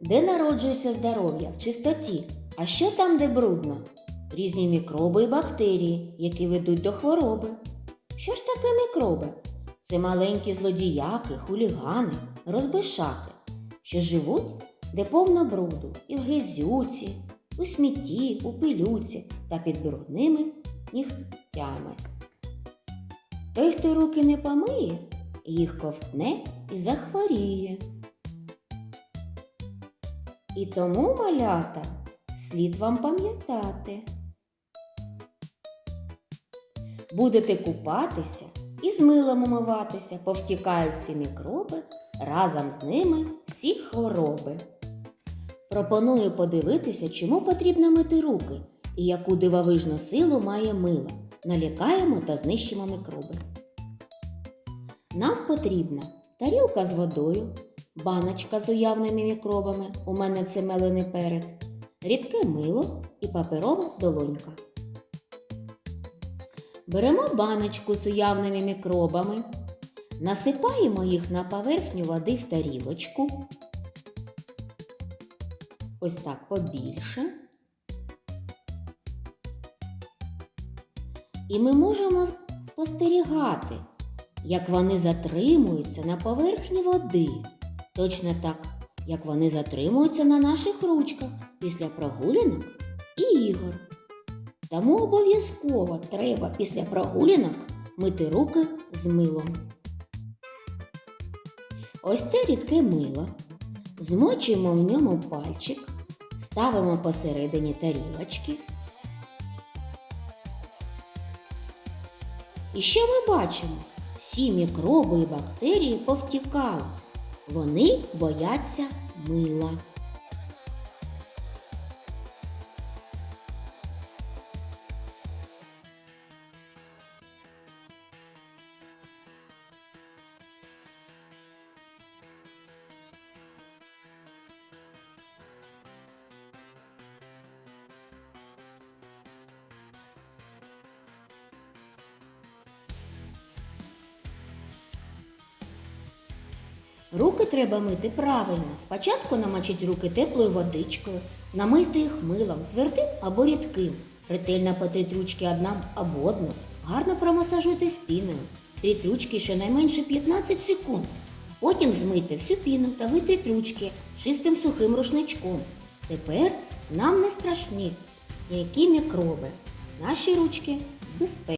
Де народжується здоров'я? В чистоті. А що там, де брудно? Різні мікроби і бактерії, які ведуть до хвороби. Що ж таке мікроби? Це маленькі злодіяки, хулігани, розбишаки, що живуть, де повно бруду, і в грязюці, у смітті, у пилюці та під брудними нігтями. Той, хто руки не помиє, їх ковтне і захворіє. І тому, малята, слід вам пам'ятати. Будете купатися і з милом умиватися, повтікають всі мікроби, разом з ними всі хвороби. Пропоную подивитися, чому потрібно мити руки і яку дивовижну силу має мило. Налякаємо та знищимо мікроби. Нам потрібна тарілка з водою, баночка з уявними мікробами, у мене це мелений перець, рідке мило і паперова долонька. Беремо баночку з уявними мікробами, насипаємо їх на поверхню води в тарілочку. Ось так побільше. І ми можемо спостерігати, як вони затримуються на поверхні води. Точно так, як вони затримуються на наших ручках після прогулянок і ігор. Тому обов'язково треба після прогулянок мити руки з милом. Ось це рідке мило. Змочуємо в ньому пальчик, ставимо посередині тарілочки. І що ми бачимо? Всі мікроби і бактерії повтікали. Вони бояться мила. Руки треба мити правильно. Спочатку намочіть руки теплою водичкою, намийте їх милом, твердим або рідким. Ретельно потріть ручки одна або одну. Гарно промасажуйте спіною. Тріть ручки щонайменше 15 секунд. Потім змийте всю піну та витріть ручки чистим сухим рушничком. Тепер нам не страшні ніякі мікроби. Наші ручки безпечні.